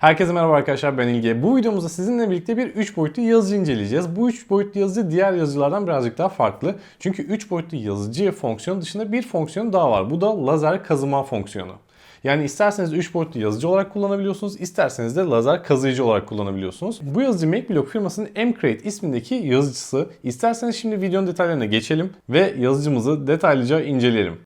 Herkese merhaba arkadaşlar ben İlge. Bu videomuzda sizinle birlikte bir 3 boyutlu yazıcı inceleyeceğiz. Bu 3 boyutlu yazıcı diğer yazıcılardan birazcık daha farklı. Çünkü 3 boyutlu yazıcı fonksiyonu dışında bir fonksiyon daha var. Bu da lazer kazıma fonksiyonu. Yani isterseniz 3 boyutlu yazıcı olarak kullanabiliyorsunuz, isterseniz de lazer kazıyıcı olarak kullanabiliyorsunuz. Bu yazıcı MacBlock firmasının M-Crate ismindeki yazıcısı. İsterseniz şimdi videonun detaylarına geçelim ve yazıcımızı detaylıca inceleyelim.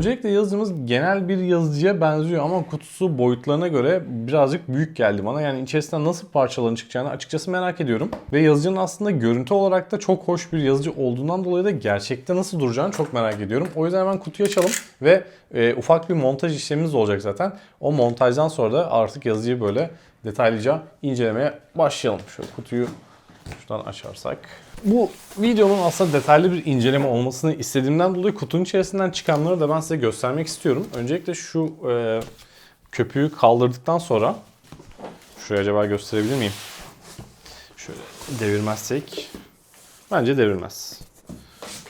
Öncelikle yazıcımız genel bir yazıcıya benziyor ama kutusu boyutlarına göre birazcık büyük geldi bana. Yani içerisinden nasıl parçaların çıkacağını açıkçası merak ediyorum. Ve yazıcının aslında görüntü olarak da çok hoş bir yazıcı olduğundan dolayı da gerçekte nasıl duracağını çok merak ediyorum. O yüzden hemen kutuyu açalım ve e, ufak bir montaj işlemimiz olacak zaten. O montajdan sonra da artık yazıcıyı böyle detaylıca incelemeye başlayalım. Şöyle kutuyu şuradan açarsak. Bu videonun aslında detaylı bir inceleme olmasını istediğimden dolayı kutunun içerisinden çıkanları da ben size göstermek istiyorum. Öncelikle şu e, köpüğü kaldırdıktan sonra şuraya acaba gösterebilir miyim? Şöyle devirmezsek bence devirmez.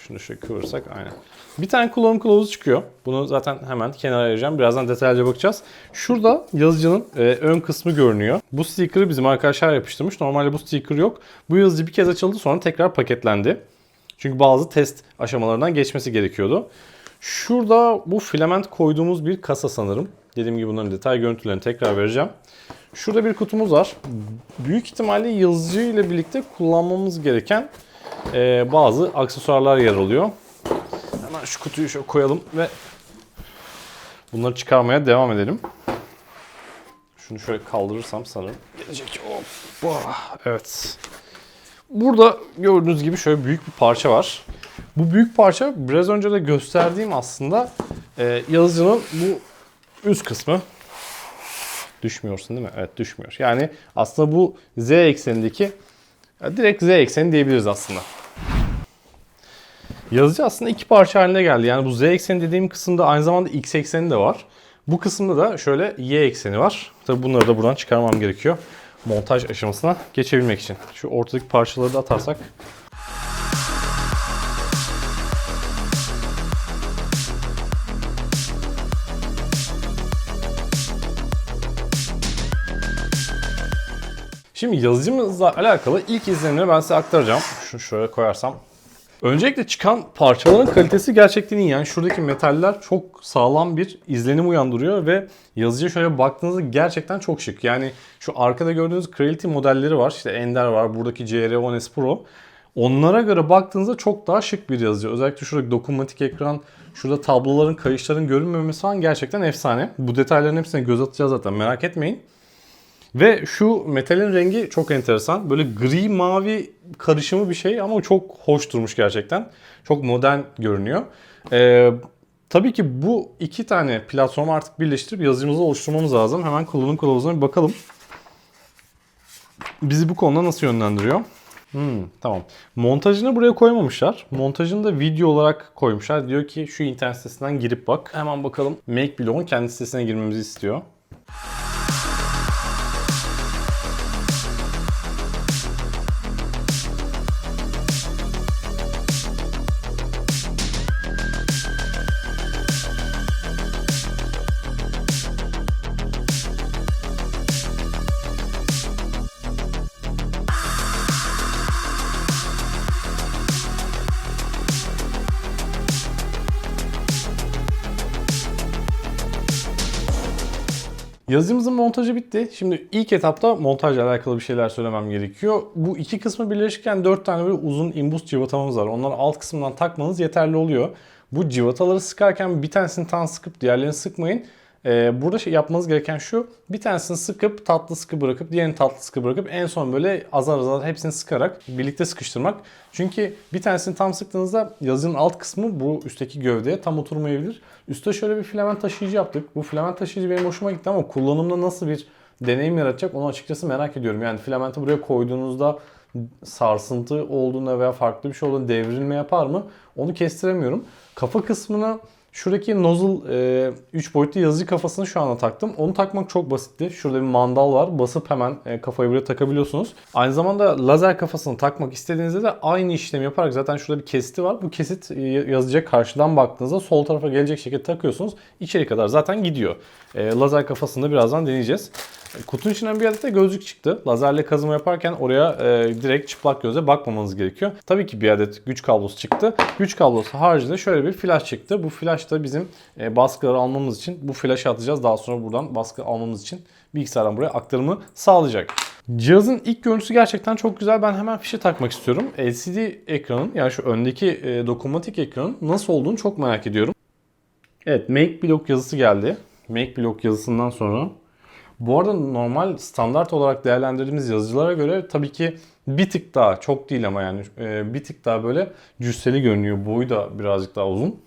Şunu şöyle kıvırsak aynen. Bir tane kullanım kılavuzu çıkıyor. Bunu zaten hemen kenara ayıracağım. Birazdan detaylıca bakacağız. Şurada yazıcının e, ön kısmı görünüyor. Bu sticker'ı bizim arkadaşlar yapıştırmış. Normalde bu sticker yok. Bu yazıcı bir kez açıldı sonra tekrar paketlendi. Çünkü bazı test aşamalarından geçmesi gerekiyordu. Şurada bu filament koyduğumuz bir kasa sanırım. Dediğim gibi bunların detay görüntülerini tekrar vereceğim. Şurada bir kutumuz var. Büyük ihtimalle yazıcı ile birlikte kullanmamız gereken e, bazı aksesuarlar yer alıyor. Hemen şu kutuyu şöyle koyalım ve bunları çıkarmaya devam edelim. Şunu şöyle kaldırırsam sanırım gelecek. Hoppa. Evet. Burada gördüğünüz gibi şöyle büyük bir parça var. Bu büyük parça biraz önce de gösterdiğim aslında e, yazıcının bu üst kısmı. Düşmüyorsun değil mi? Evet düşmüyor. Yani aslında bu z eksenindeki direkt z ekseni diyebiliriz aslında. Yazıcı aslında iki parça haline geldi. Yani bu z ekseni dediğim kısımda aynı zamanda x ekseni de var. Bu kısımda da şöyle y ekseni var. Tabi bunları da buradan çıkarmam gerekiyor. Montaj aşamasına geçebilmek için. Şu ortadaki parçaları da atarsak. Şimdi yazıcımızla alakalı ilk izlenimleri ben size aktaracağım. Şunu şöyle koyarsam Öncelikle çıkan parçaların kalitesi gerçekten iyi. Yani şuradaki metaller çok sağlam bir izlenim uyandırıyor ve yazıcıya şöyle baktığınızda gerçekten çok şık. Yani şu arkada gördüğünüz Creality modelleri var. İşte Ender var. Buradaki CR10S Pro. Onlara göre baktığınızda çok daha şık bir yazıcı. Özellikle şuradaki dokunmatik ekran, şurada tabloların, kayışların görünmemesi falan gerçekten efsane. Bu detayların hepsine göz atacağız zaten merak etmeyin. Ve şu metalin rengi çok enteresan. Böyle gri mavi karışımı bir şey ama çok hoş durmuş gerçekten. Çok modern görünüyor. Ee, tabii ki bu iki tane platformu artık birleştirip yazıcımızı oluşturmamız lazım. Hemen kullanım kılavuzuna bir bakalım. Bizi bu konuda nasıl yönlendiriyor? Hmm, tamam. Montajını buraya koymamışlar. Montajını da video olarak koymuşlar. Diyor ki şu internet sitesinden girip bak. Hemen bakalım. MakeBlock'un kendi sitesine girmemizi istiyor. Yazıcımızın montajı bitti. Şimdi ilk etapta montajla alakalı bir şeyler söylemem gerekiyor. Bu iki kısmı birleşirken 4 tane böyle uzun imbus cıvatamız var. Onları alt kısmından takmanız yeterli oluyor. Bu cıvataları sıkarken bir tanesini tam sıkıp diğerlerini sıkmayın. Ee, burada şey yapmanız gereken şu. Bir tanesini sıkıp tatlı sıkı bırakıp diğerini tatlı sıkı bırakıp en son böyle azar azar hepsini sıkarak birlikte sıkıştırmak. Çünkü bir tanesini tam sıktığınızda yazının alt kısmı bu üstteki gövdeye tam oturmayabilir. Üste şöyle bir filament taşıyıcı yaptık. Bu filament taşıyıcı benim hoşuma gitti ama kullanımda nasıl bir deneyim yaratacak onu açıkçası merak ediyorum. Yani filamenti buraya koyduğunuzda sarsıntı olduğunda veya farklı bir şey olduğunda devrilme yapar mı? Onu kestiremiyorum. Kafa kısmına Şuradaki nozzle 3 boyutlu yazıcı kafasını şu anda taktım. Onu takmak çok basitti. Şurada bir mandal var. Basıp hemen e, kafayı buraya takabiliyorsunuz. Aynı zamanda lazer kafasını takmak istediğinizde de aynı işlemi yaparak zaten şurada bir kesiti var. Bu kesit e, yazıcıya karşıdan baktığınızda sol tarafa gelecek şekilde takıyorsunuz. İçeri kadar zaten gidiyor. E, lazer kafasını da birazdan deneyeceğiz. Kutunun içinden bir adet de gözlük çıktı. Lazerle kazıma yaparken oraya e, direkt çıplak gözle bakmamanız gerekiyor. Tabii ki bir adet güç kablosu çıktı. Güç kablosu haricinde şöyle bir flash çıktı. Bu flash da bizim e, baskıları almamız için bu flash'ı atacağız. Daha sonra buradan baskı almamız için bilgisayardan buraya aktarımı sağlayacak. Cihazın ilk görüntüsü gerçekten çok güzel. Ben hemen fişe takmak istiyorum. LCD ekranın yani şu öndeki e, dokunmatik ekranın nasıl olduğunu çok merak ediyorum. Evet Make Block yazısı geldi. Make Block yazısından sonra bu arada normal standart olarak değerlendirdiğimiz yazıcılara göre tabii ki bir tık daha çok değil ama yani e, bir tık daha böyle cüsseli görünüyor. Boyu da birazcık daha uzun.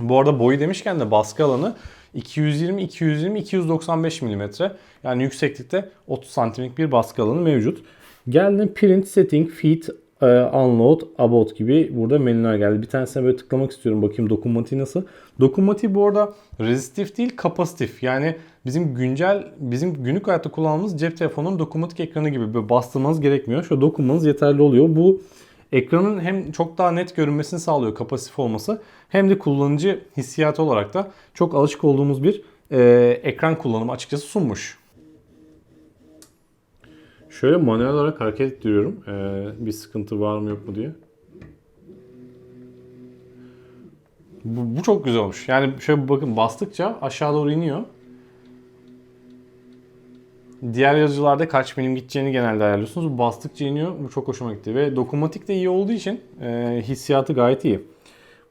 Bu arada boyu demişken de baskı alanı 220 220 295 mm. Yani yükseklikte 30 santimlik bir baskı alanı mevcut. Geldim print setting feed e, unload, about gibi burada menüler geldi. Bir tanesine böyle tıklamak istiyorum. Bakayım dokunmatiği nasıl. Dokunmatiği bu arada rezistif değil kapasitif. Yani bizim güncel, bizim günlük hayatta kullandığımız cep telefonunun dokunmatik ekranı gibi böyle bastırmanız gerekmiyor. Şu dokunmanız yeterli oluyor. Bu ekranın hem çok daha net görünmesini sağlıyor kapasitif olması hem de kullanıcı hissiyatı olarak da çok alışık olduğumuz bir e, ekran kullanımı açıkçası sunmuş. Şöyle manuel olarak hareket ettiriyorum. Ee, bir sıkıntı var mı yok mu diye. Bu, bu çok güzel olmuş. Yani şöyle bakın bastıkça aşağı doğru iniyor. Diğer yazıcılarda kaç milim gideceğini genelde ayarlıyorsunuz. Bu bastıkça iniyor. Bu çok hoşuma gitti. Ve dokunmatik de iyi olduğu için e, hissiyatı gayet iyi.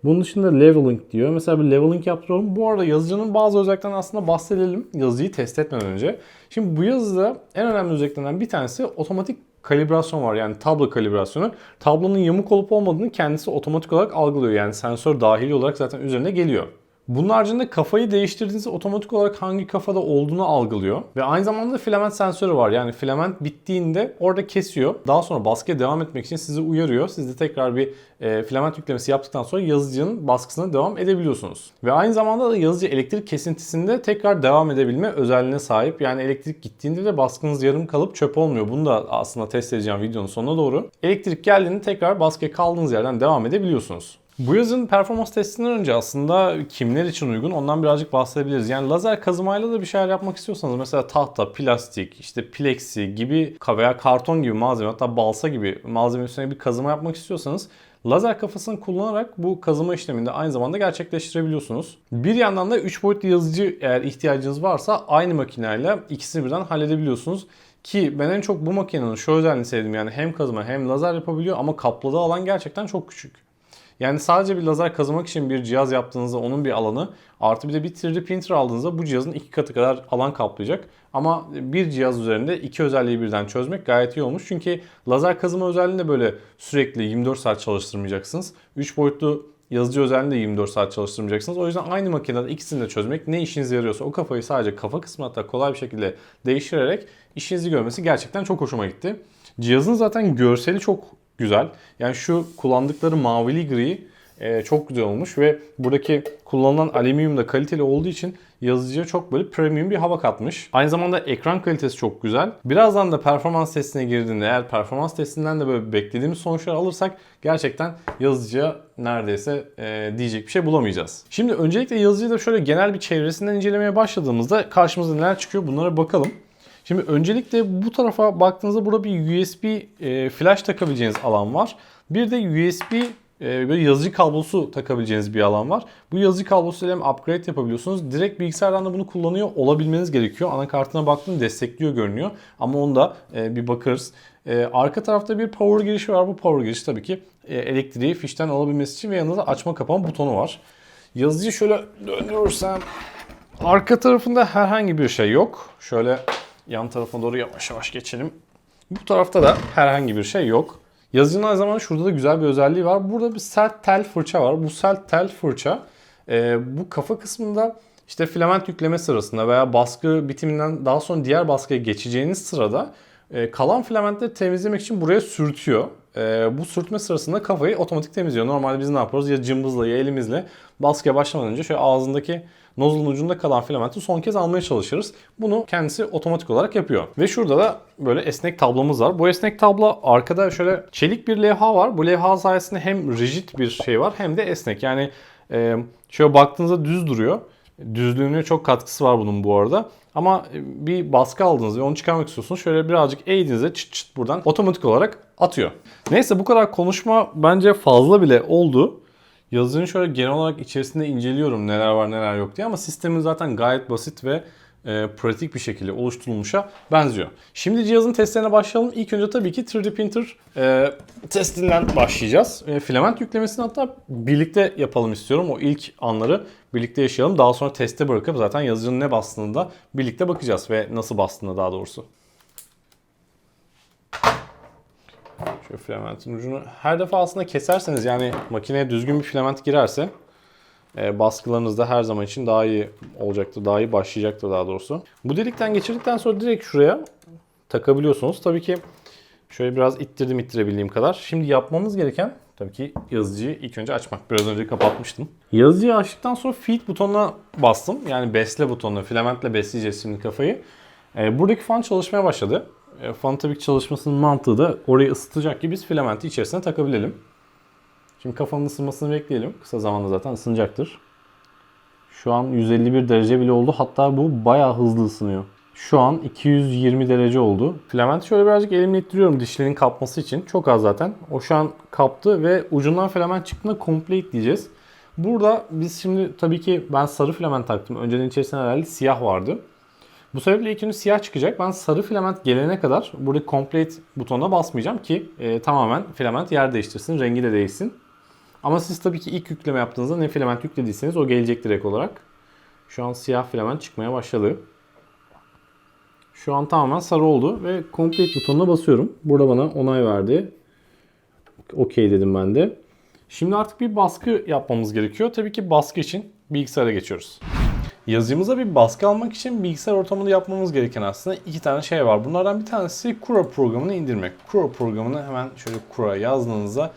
Bunun dışında leveling diyor. Mesela bir leveling yaptırıyorum. Bu arada yazıcının bazı özelliklerinden aslında bahsedelim. Yazıcıyı test etmeden önce. Şimdi bu yazıda en önemli özelliklerinden bir tanesi otomatik kalibrasyon var. Yani tablo kalibrasyonu. Tablonun yamuk olup olmadığını kendisi otomatik olarak algılıyor. Yani sensör dahili olarak zaten üzerine geliyor. Bunun haricinde kafayı değiştirdiğinizde otomatik olarak hangi kafada olduğunu algılıyor. Ve aynı zamanda filament sensörü var. Yani filament bittiğinde orada kesiyor. Daha sonra baskıya devam etmek için sizi uyarıyor. Siz de tekrar bir e, filament yüklemesi yaptıktan sonra yazıcının baskısına devam edebiliyorsunuz. Ve aynı zamanda da yazıcı elektrik kesintisinde tekrar devam edebilme özelliğine sahip. Yani elektrik gittiğinde de baskınız yarım kalıp çöp olmuyor. Bunu da aslında test edeceğim videonun sonuna doğru. Elektrik geldiğinde tekrar baskıya kaldığınız yerden devam edebiliyorsunuz. Bu yazın performans testinden önce aslında kimler için uygun ondan birazcık bahsedebiliriz. Yani lazer kazımayla da bir şeyler yapmak istiyorsanız mesela tahta, plastik, işte plexi gibi veya karton gibi malzeme hatta balsa gibi malzeme üstüne bir kazıma yapmak istiyorsanız lazer kafasını kullanarak bu kazıma işlemini de aynı zamanda gerçekleştirebiliyorsunuz. Bir yandan da 3 boyutlu yazıcı eğer ihtiyacınız varsa aynı makineyle ikisini birden halledebiliyorsunuz. Ki ben en çok bu makinenin şu özelliğini sevdim yani hem kazıma hem lazer yapabiliyor ama kapladığı alan gerçekten çok küçük. Yani sadece bir lazer kazımak için bir cihaz yaptığınızda onun bir alanı artı bir de bir 3D printer aldığınızda bu cihazın iki katı kadar alan kaplayacak. Ama bir cihaz üzerinde iki özelliği birden çözmek gayet iyi olmuş. Çünkü lazer kazıma özelliğinde böyle sürekli 24 saat çalıştırmayacaksınız. 3 boyutlu yazıcı özelliğinde 24 saat çalıştırmayacaksınız. O yüzden aynı makinede ikisini de çözmek ne işinize yarıyorsa o kafayı sadece kafa kısmı hatta kolay bir şekilde değiştirerek işinizi görmesi gerçekten çok hoşuma gitti. Cihazın zaten görseli çok güzel. Yani şu kullandıkları mavili gri e, çok güzel olmuş ve buradaki kullanılan alüminyum da kaliteli olduğu için yazıcıya çok böyle premium bir hava katmış. Aynı zamanda ekran kalitesi çok güzel. Birazdan da performans testine girdiğinde eğer performans testinden de böyle beklediğimiz sonuçlar alırsak gerçekten yazıcıya neredeyse e, diyecek bir şey bulamayacağız. Şimdi öncelikle yazıcıyı da şöyle genel bir çevresinden incelemeye başladığımızda karşımıza neler çıkıyor bunlara bakalım. Şimdi öncelikle bu tarafa baktığınızda burada bir USB e, flash takabileceğiniz alan var. Bir de USB e, böyle yazıcı kablosu takabileceğiniz bir alan var. Bu yazıcı kablosuyla hem upgrade yapabiliyorsunuz. Direkt bilgisayardan da bunu kullanıyor olabilmeniz gerekiyor. Anakartına baktığında destekliyor görünüyor. Ama onu da e, bir bakarız. E, arka tarafta bir power girişi var. Bu power girişi tabii ki elektriği fişten alabilmesi için ve yanında da açma kapama butonu var. Yazıcıyı şöyle döndürürsem arka tarafında herhangi bir şey yok. Şöyle yan tarafına doğru yavaş yavaş geçelim. Bu tarafta da herhangi bir şey yok. Yazıcının aynı zamanda şurada da güzel bir özelliği var. Burada bir sert tel fırça var. Bu sert tel fırça e, bu kafa kısmında işte filament yükleme sırasında veya baskı bitiminden daha sonra diğer baskıya geçeceğiniz sırada E, kalan filamentleri temizlemek için buraya sürtüyor. E, bu sürtme sırasında kafayı otomatik temizliyor. Normalde biz ne yapıyoruz? Ya cımbızla ya elimizle baskıya başlamadan önce şöyle ağzındaki nozulun ucunda kalan filamenti son kez almaya çalışırız. Bunu kendisi otomatik olarak yapıyor. Ve şurada da böyle esnek tablomuz var. Bu esnek tablo arkada şöyle çelik bir levha var. Bu levha sayesinde hem rigid bir şey var hem de esnek. Yani e, şöyle baktığınızda düz duruyor. Düzlüğüne çok katkısı var bunun bu arada. Ama bir baskı aldınız ve onu çıkarmak istiyorsunuz. Şöyle birazcık eğdiğinizde çıt çıt buradan otomatik olarak atıyor. Neyse bu kadar konuşma bence fazla bile oldu. Yazıcının şöyle genel olarak içerisinde inceliyorum neler var neler yok diye ama sistemin zaten gayet basit ve e, pratik bir şekilde oluşturulmuşa benziyor. Şimdi cihazın testlerine başlayalım. İlk önce tabii ki 3D printer e, testinden başlayacağız. E, filament yüklemesini hatta birlikte yapalım istiyorum. O ilk anları birlikte yaşayalım. Daha sonra teste bırakıp zaten yazıcının ne bastığını da birlikte bakacağız ve nasıl bastığını daha doğrusu. Şöyle filamentin ucunu her defasında keserseniz yani makineye düzgün bir filament girerse e, baskılarınız da her zaman için daha iyi olacaktır. Daha iyi başlayacaktır daha doğrusu. Bu delikten geçirdikten sonra direkt şuraya takabiliyorsunuz. Tabii ki şöyle biraz ittirdim ittirebildiğim kadar. Şimdi yapmamız gereken tabii ki yazıcıyı ilk önce açmak. Biraz önce kapatmıştım. Yazıcıyı açtıktan sonra feed butonuna bastım. Yani besle butonuna filamentle besleyeceğiz şimdi kafayı. E, buradaki fan çalışmaya başladı. E, fan tabii ki çalışmasının mantığı da orayı ısıtacak ki biz filamenti içerisine takabilelim. Şimdi kafanın ısınmasını bekleyelim. Kısa zamanda zaten ısınacaktır. Şu an 151 derece bile oldu. Hatta bu bayağı hızlı ısınıyor. Şu an 220 derece oldu. Filamenti şöyle birazcık elimle ittiriyorum dişlerin kapması için. Çok az zaten. O şu an kaptı ve ucundan filament çıktığında komple diyeceğiz. Burada biz şimdi tabii ki ben sarı filament taktım. Önceden içerisinde herhalde siyah vardı. Bu sebeple ilk siyah çıkacak. Ben sarı filament gelene kadar burada complete butonuna basmayacağım ki e, tamamen filament yer değiştirsin, rengi de değişsin. Ama siz tabii ki ilk yükleme yaptığınızda ne filament yüklediyseniz o gelecek direkt olarak. Şu an siyah filament çıkmaya başladı. Şu an tamamen sarı oldu ve complete butonuna basıyorum. Burada bana onay verdi. Okey dedim ben de. Şimdi artık bir baskı yapmamız gerekiyor. Tabii ki baskı için bilgisayara geçiyoruz. Yazıcımıza bir baskı almak için bilgisayar ortamında yapmamız gereken aslında iki tane şey var. Bunlardan bir tanesi Cura programını indirmek. Cura programını hemen şöyle Cura yazdığınızda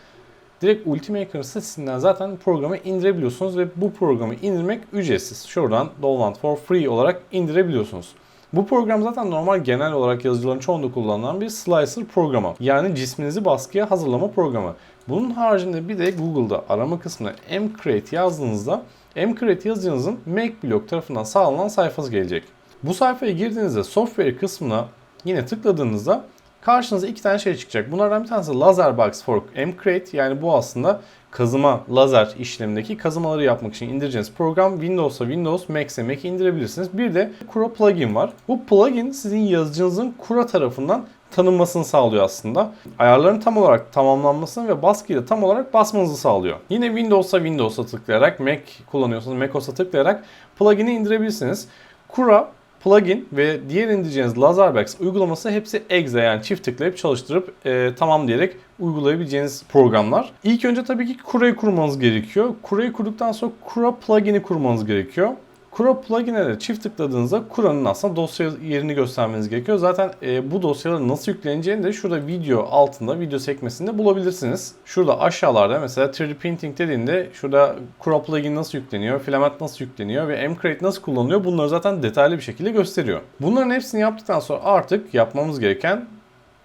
direkt Ultimaker sitesinden zaten programı indirebiliyorsunuz ve bu programı indirmek ücretsiz. Şuradan download for free olarak indirebiliyorsunuz. Bu program zaten normal genel olarak yazıcıların çoğunda kullanılan bir slicer programı. Yani cisminizi baskıya hazırlama programı. Bunun haricinde bir de Google'da arama kısmına mcreate yazdığınızda mcreate yazıcınızın MacBlock tarafından sağlanan sayfası gelecek. Bu sayfaya girdiğinizde software kısmına yine tıkladığınızda karşınıza iki tane şey çıkacak. Bunlardan bir tanesi Lazerbox for mcreate yani bu aslında kazıma lazer işlemindeki kazımaları yapmak için indireceğiniz program Windows'a Windows, Mac'e Mac indirebilirsiniz. Bir de Cura plugin var. Bu plugin sizin yazıcınızın Cura tarafından tanınmasını sağlıyor aslında. Ayarların tam olarak tamamlanmasını ve baskıyı da tam olarak basmanızı sağlıyor. Yine Windows'a Windows'a tıklayarak, Mac kullanıyorsanız macOS'a tıklayarak plugin'i indirebilirsiniz. Cura plugin ve diğer indireceğiniz Lazerbox uygulaması hepsi exe yani çift tıklayıp çalıştırıp e, tamam diyerek uygulayabileceğiniz programlar. İlk önce tabii ki Cura'yı kurmanız gerekiyor. Cura'yı kurduktan sonra Cura plugin'i kurmanız gerekiyor. Cura plugin'e de çift tıkladığınızda Cura'nın aslında dosya yerini göstermeniz gerekiyor. Zaten e, bu dosyaların nasıl yükleneceğini de şurada video altında, video sekmesinde bulabilirsiniz. Şurada aşağılarda mesela 3D printing dediğinde şurada Cura plugin nasıl yükleniyor, filament nasıl yükleniyor ve mcreate nasıl kullanılıyor bunları zaten detaylı bir şekilde gösteriyor. Bunların hepsini yaptıktan sonra artık yapmamız gereken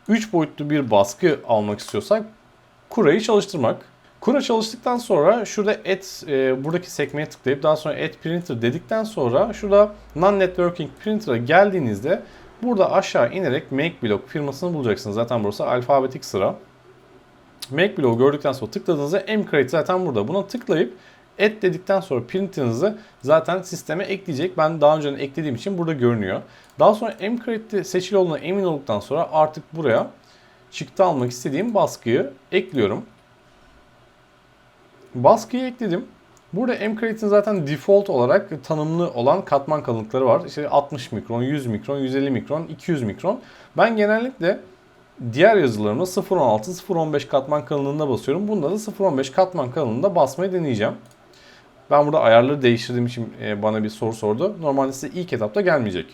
3 boyutlu bir baskı almak istiyorsak Cura'yı çalıştırmak. Kura çalıştıktan sonra şurada et e, buradaki sekmeye tıklayıp daha sonra et printer dedikten sonra şurada non-networking printer'a geldiğinizde burada aşağı inerek MakeBlock firmasını bulacaksınız. Zaten burası alfabetik sıra. MakeBlock gördükten sonra tıkladığınızda mcreate zaten burada. Buna tıklayıp et dedikten sonra printer'ınızı zaten sisteme ekleyecek. Ben daha önce eklediğim için burada görünüyor. Daha sonra mcreate seçili olduğuna emin olduktan sonra artık buraya çıktı almak istediğim baskıyı ekliyorum. Baskıyı ekledim. Burada mCreate'in zaten default olarak tanımlı olan katman kalınlıkları var. İşte 60 mikron, 100 mikron, 150 mikron, 200 mikron. Ben genellikle diğer yazılarımda 0.16, 0.15 katman kalınlığında basıyorum. Bunda da 0.15 katman kalınlığında basmayı deneyeceğim. Ben burada ayarları değiştirdiğim için e, bana bir soru sordu. Normalde size ilk etapta gelmeyecek.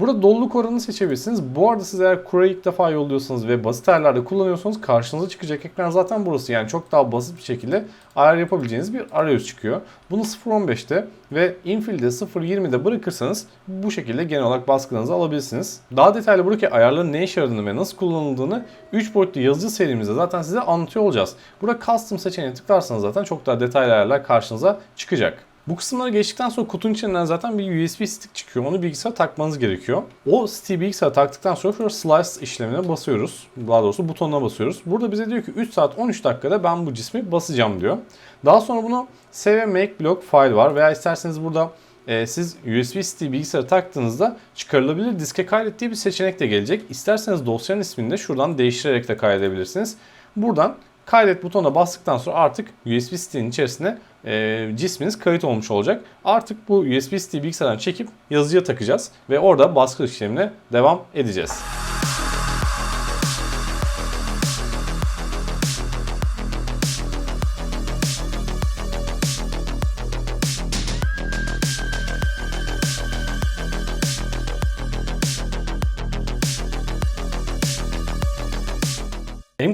Burada doluluk oranını seçebilirsiniz. Bu arada siz eğer Kure'yi ilk defa yolluyorsanız ve basit ayarlarda kullanıyorsanız karşınıza çıkacak ekran zaten burası. Yani çok daha basit bir şekilde ayar yapabileceğiniz bir arayüz çıkıyor. Bunu 0.15'te ve infill'de 0.20'de bırakırsanız bu şekilde genel olarak baskınızı alabilirsiniz. Daha detaylı buradaki ayarların ne işe yaradığını ve nasıl kullanıldığını 3 boyutlu yazıcı serimizde zaten size anlatıyor olacağız. Burada custom seçeneğine tıklarsanız zaten çok daha detaylı ayarlar karşınıza çıkacak. Bu kısımları geçtikten sonra kutunun içinden zaten bir USB stick çıkıyor. Onu bilgisayara takmanız gerekiyor. O stick'i bilgisayara taktıktan sonra şurada slice işlemine basıyoruz. Daha doğrusu butonuna basıyoruz. Burada bize diyor ki 3 saat 13 dakikada ben bu cismi basacağım diyor. Daha sonra bunu save make block file var veya isterseniz burada e, siz USB stick bilgisayara taktığınızda çıkarılabilir diske kaydet diye bir seçenek de gelecek. İsterseniz dosyanın ismini de şuradan değiştirerek de kaydedebilirsiniz. Buradan kaydet butonuna bastıktan sonra artık USB stick'in içerisine e, cisminiz kayıt olmuş olacak. Artık bu USB stick'i bilgisayardan çekip yazıcıya takacağız ve orada baskı işlemine devam edeceğiz.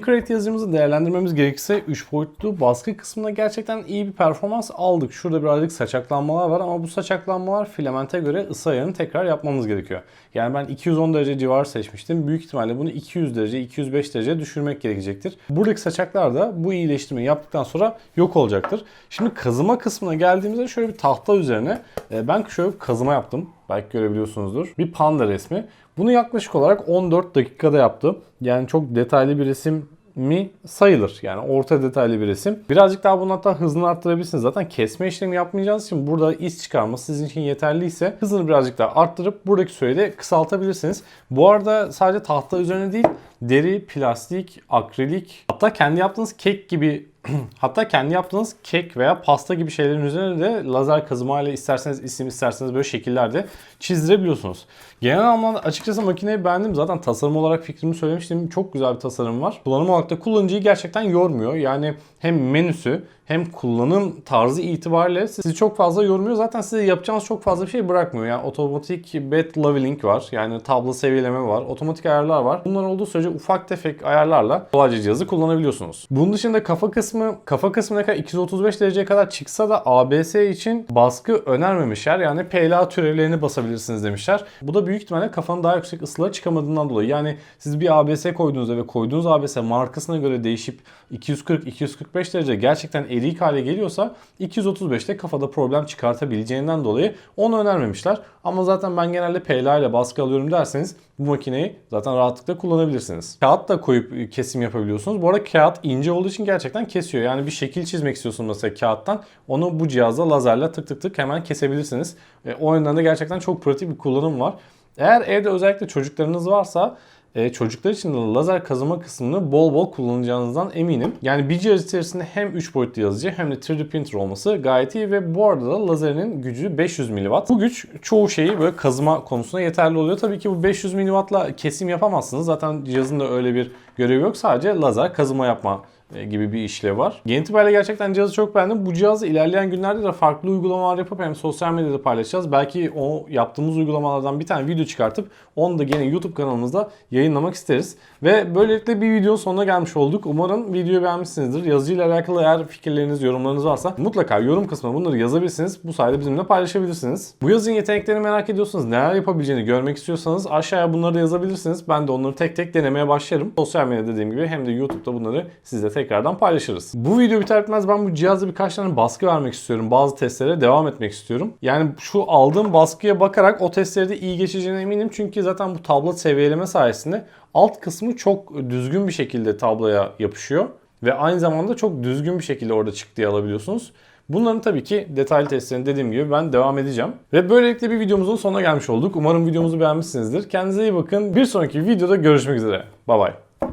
Mcrate yazıcımızı değerlendirmemiz gerekirse 3 boyutlu baskı kısmında gerçekten iyi bir performans aldık. Şurada birazcık saçaklanmalar var ama bu saçaklanmalar filamente göre ısı ayarını tekrar yapmamız gerekiyor. Yani ben 210 derece civarı seçmiştim. Büyük ihtimalle bunu 200 derece, 205 derece düşürmek gerekecektir. Buradaki saçaklar da bu iyileştirmeyi yaptıktan sonra yok olacaktır. Şimdi kazıma kısmına geldiğimizde şöyle bir tahta üzerine e, ben şöyle bir kazıma yaptım. Belki görebiliyorsunuzdur. Bir panda resmi. Bunu yaklaşık olarak 14 dakikada yaptım. Yani çok detaylı bir resim mi sayılır. Yani orta detaylı bir resim. Birazcık daha bunun hatta hızını arttırabilirsiniz. Zaten kesme işlemi yapmayacağınız için burada iz çıkarma sizin için yeterliyse hızını birazcık daha arttırıp buradaki süreyi de kısaltabilirsiniz. Bu arada sadece tahta üzerine değil deri, plastik, akrilik hatta kendi yaptığınız kek gibi hatta kendi yaptığınız kek veya pasta gibi şeylerin üzerine de lazer kazıma ile isterseniz isim isterseniz böyle şekiller de çizdirebiliyorsunuz. Genel anlamda açıkçası makineyi beğendim. Zaten tasarım olarak fikrimi söylemiştim. Çok güzel bir tasarım var. Kullanım olarak da kullanıcıyı gerçekten yormuyor. Yani hem menüsü hem kullanım tarzı itibariyle sizi çok fazla yormuyor. Zaten size yapacağınız çok fazla bir şey bırakmıyor. Yani otomatik bed leveling var. Yani tablo seviyeleme var. Otomatik ayarlar var. Bunlar olduğu sürece ufak tefek ayarlarla kolayca cihazı kullanabiliyorsunuz. Bunun dışında kafa kısmı kafa kısmı ne kadar 235 dereceye kadar çıksa da ABS için baskı önermemişler. Yani PLA türevlerini basabilirsiniz demişler. Bu da büyük ihtimalle kafanın daha yüksek ısılara çıkamadığından dolayı. Yani siz bir ABS koyduğunuzda ve koyduğunuz ABS markasına göre değişip 240-245 derece gerçekten eriyik hale geliyorsa 235'te kafada problem çıkartabileceğinden dolayı onu önermemişler. Ama zaten ben genelde PLA ile baskı alıyorum derseniz bu makineyi zaten rahatlıkla kullanabilirsiniz. Kağıt da koyup kesim yapabiliyorsunuz. Bu arada kağıt ince olduğu için gerçekten kesiyor. Yani bir şekil çizmek istiyorsunuz mesela kağıttan. Onu bu cihazla lazerle tık tık tık hemen kesebilirsiniz. E, o yönden de gerçekten çok pratik bir kullanım var. Eğer evde özellikle çocuklarınız varsa e, çocuklar için de lazer kazıma kısmını bol bol kullanacağınızdan eminim. Yani bir cihaz içerisinde hem 3 boyutlu yazıcı hem de 3D printer olması gayet iyi ve bu arada da lazerinin gücü 500 mW. Bu güç çoğu şeyi böyle kazıma konusunda yeterli oluyor. Tabii ki bu 500 mW'la kesim yapamazsınız. Zaten cihazın da öyle bir görevi yok. Sadece lazer kazıma yapma gibi bir işlev var. Genel itibariyle gerçekten cihazı çok beğendim. Bu cihazı ilerleyen günlerde de farklı uygulamalar yapıp hem sosyal medyada paylaşacağız. Belki o yaptığımız uygulamalardan bir tane video çıkartıp onu da gene YouTube kanalımızda yayınlamak isteriz. Ve böylelikle bir videonun sonuna gelmiş olduk. Umarım videoyu beğenmişsinizdir. Yazıcıyla alakalı eğer fikirleriniz, yorumlarınız varsa mutlaka yorum kısmına bunları yazabilirsiniz. Bu sayede bizimle paylaşabilirsiniz. Bu yazının yeteneklerini merak ediyorsanız, neler yapabileceğini görmek istiyorsanız aşağıya bunları da yazabilirsiniz. Ben de onları tek tek denemeye başlarım. Sosyal medyada dediğim gibi hem de YouTube'da bunları sizle tekrardan paylaşırız. Bu video biter bitmez ben bu cihazda birkaç tane baskı vermek istiyorum. Bazı testlere devam etmek istiyorum. Yani şu aldığım baskıya bakarak o testleri de iyi geçeceğine eminim. Çünkü zaten bu tablet seviyeleme sayesinde alt kısmı çok düzgün bir şekilde tabloya yapışıyor. Ve aynı zamanda çok düzgün bir şekilde orada çıktığı alabiliyorsunuz. Bunların tabii ki detaylı testlerini dediğim gibi ben devam edeceğim. Ve böylelikle bir videomuzun sonuna gelmiş olduk. Umarım videomuzu beğenmişsinizdir. Kendinize iyi bakın. Bir sonraki videoda görüşmek üzere. Bay bay.